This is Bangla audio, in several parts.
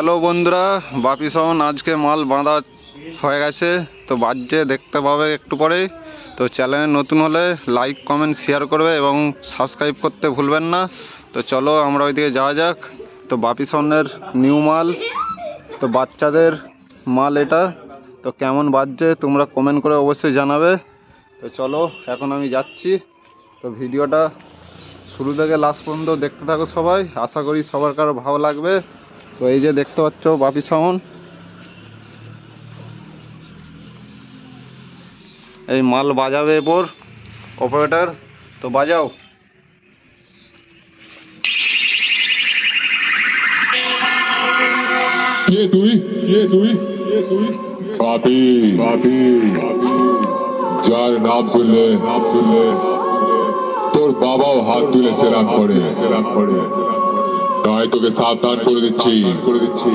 হ্যালো বন্ধুরা, বাপি সাউন আজকে মাল বাঁধা হয়ে গেছে। তো বাজছে দেখতে পাবে একটু পরেই। তো চ্যানেলে নতুন হলে লাইক কমেন্ট শেয়ার করবে এবং সাবস্ক্রাইব করতে ভুলবেন না। তো চলো আমরা ওইদিকে যাওয়া যাক। তো বাপি সাউনের নিউ মাল। তো বাচ্চাদের মাল এটা। তো কেমন বাজছে তোমরা কমেন্ট করে অবশ্যই জানাবে। তো চলো, এখন আমি যাচ্ছি। তো ভিডিওটা শুরু থেকে লাস্ট পর্যন্ত দেখতে থাকো সবাই। আশা করি সবার কারও ভালো লাগবে। তো এই যে দেখতে পাচ্ছ বাপি সাউন এই মাল বাজাবে এরপর অপারেটর তো বাজাও। কে তুই? কে তুই? পাপি যার নাম শুনলে নাম শুনলে। তোর বাবাও হাত তুলে সেলাম করে। সেলাম করে। তাই তোকে সাবধান করে দিচ্ছি। করে দিচ্ছি।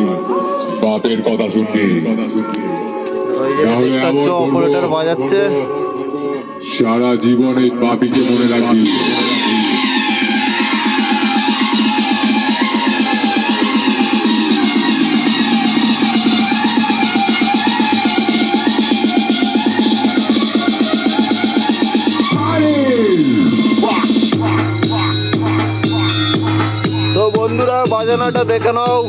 বাপের কথা শুনবি। সারা জীবন এই পাপিকে মনে রাখবি বন্ধুরা বাজানাটা দেখে নাও।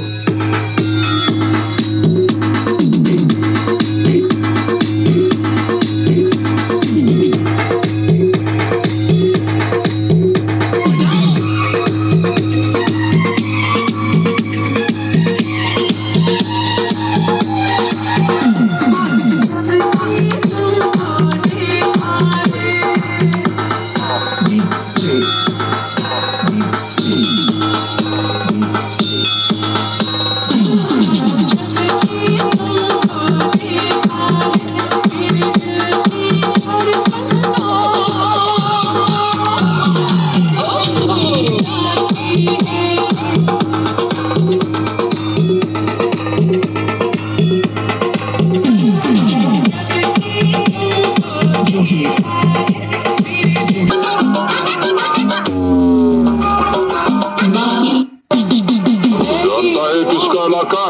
रास्ता है किसका इलाका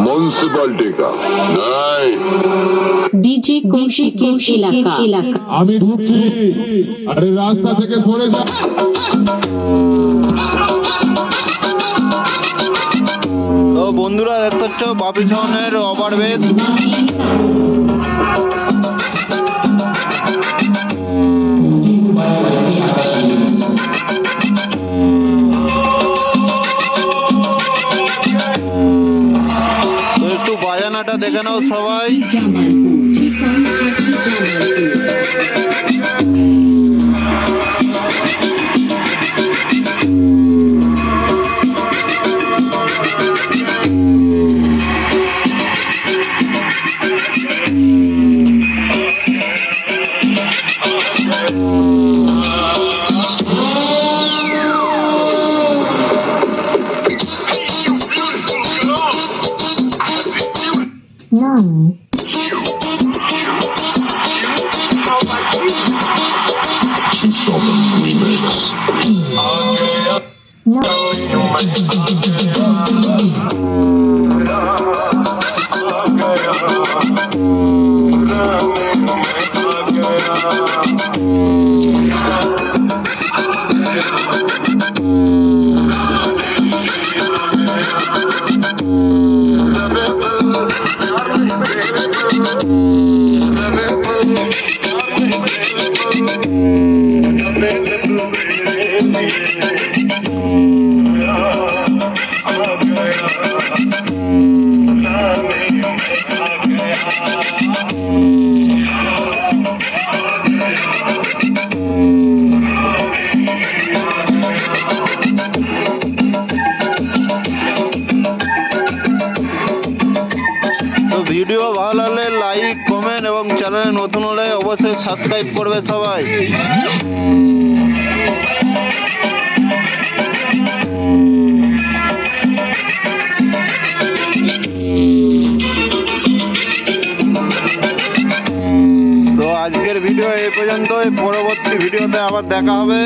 म्यूनसिपालिटी का नहीं ডিজে কৌশিকের এলাকা এলাকা আমি ঢুকছি আরে রাস্তা থেকে সরে যা তো বন্ধুরা দেখতে পাচ্ছ বাপি সাউনের ওভারবেস বাজানাটা দেখে নাও সবাই nine তো ভিডিও ভালো লাগলে লাইক, কমেন্ট এবং চ্যানেলে নতুন হলে অবশ্যই সাবস্ক্রাইব করবে সবাই। তো আজকের ভিডিও এই পর্যন্তই। পরবর্তী ভিডিওতে আবার দেখা হবে।